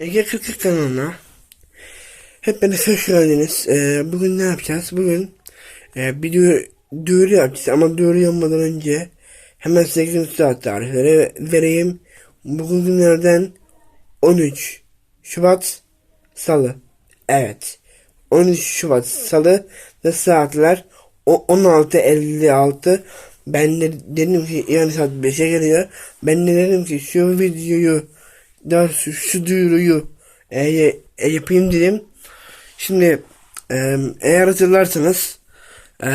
Ege 42 kanalına hepiniz hoş geldiniz. Ee, bugün ne yapacağız? Bugün e, bir duyuru yapacağız ama duyuru yapmadan önce hemen 8 saat tarihleri vereyim. Bugün günlerden 13 Şubat Salı. Evet. 13 Şubat Salı ve saatler o- 16.56 ben de dedim ki yani saat 5'e geliyor. Ben de dedim ki şu videoyu daha şu, şu duyuruyu e, e, yapayım dedim. Şimdi e, eğer hatırlarsanız e,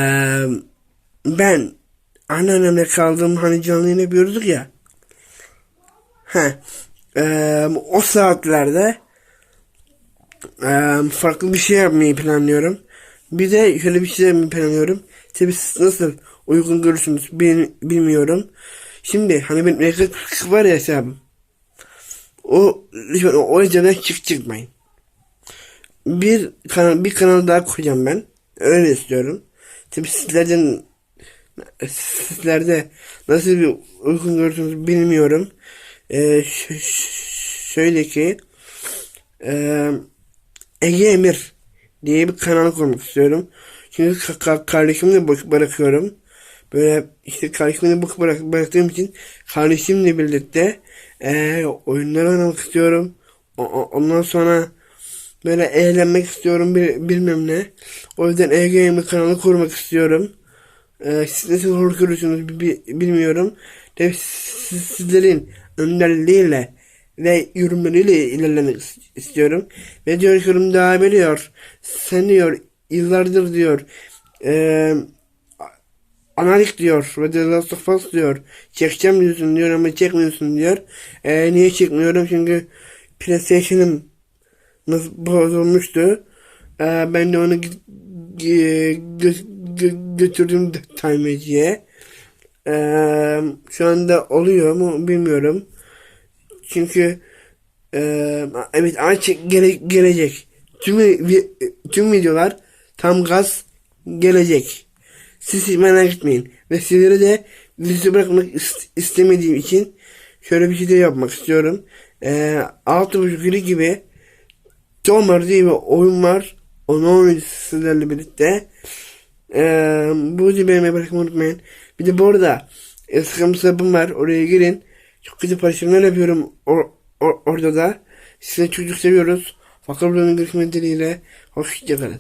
ben anneannemle kaldığım hani canlı yayın yapıyorduk ya. He, e, o saatlerde e, farklı bir şey yapmayı planlıyorum. Bir de şöyle bir şey yapmayı planlıyorum. Tabi nasıl uygun görürsünüz bil- bilmiyorum. Şimdi hani benim ekran var ya hesabım. O o, yüzden çık çıkmayın. Bir kanal bir kanal daha koyacağım ben. Öyle istiyorum. Tabi sizlerden sizlerde nasıl bir uygun görürsünüz bilmiyorum. Ee, şöyle ki ee, Ege Emir diye bir kanal kurmak istiyorum. Çünkü ka- ka- kardeşimi de bırakıyorum. Böyle işte kardeşimi de boş bırak bıraktığım için kardeşimle birlikte eee oyunlar oynamak istiyorum. O- o- ondan sonra böyle eğlenmek istiyorum bir, bilmem ne. O yüzden Emir kanalı kurmak istiyorum. Eee siz nasıl bi- bi- bilmiyorum. Tabii siz- sizlerin önderliğiyle ve yorumlarıyla ilerlemek is- istiyorum. Ve diyor yorum devam ediyor. Sen diyor yıllardır diyor eee analik diyor ve The Last of Us diyor. Çekeceğim diyorsun diyor ama çekmiyorsun diyor. Eee niye çekmiyorum? Çünkü PlayStation'ım bozulmuştu. Eee ben de onu gö- gö- gö- götürdüm tamirciye. Eee şu anda oluyor mu bilmiyorum. Çünkü eee, evet artık gele, gelecek. Tüm tüm videolar tam gaz gelecek. Siz hiç merak. Ve sizlere de virüsü bırakmak is- istemediğim için şöyle bir şey yapmak istiyorum. Buçuk yılı gibi Tomer diye bir oyun var. Onu oynayacağız sizlerle birlikte. Eee bu videoyu beğenmeyi bırakmayı unutmayın. Bir de bu arada Instagram hesabım var. Oraya girin. Çok güzel paylaşımlar yapıyorum or- or- orada da. Sizi çok çok seviyoruz. Fakat bölümün görüşmek dileğiyle. Hoşçakalın.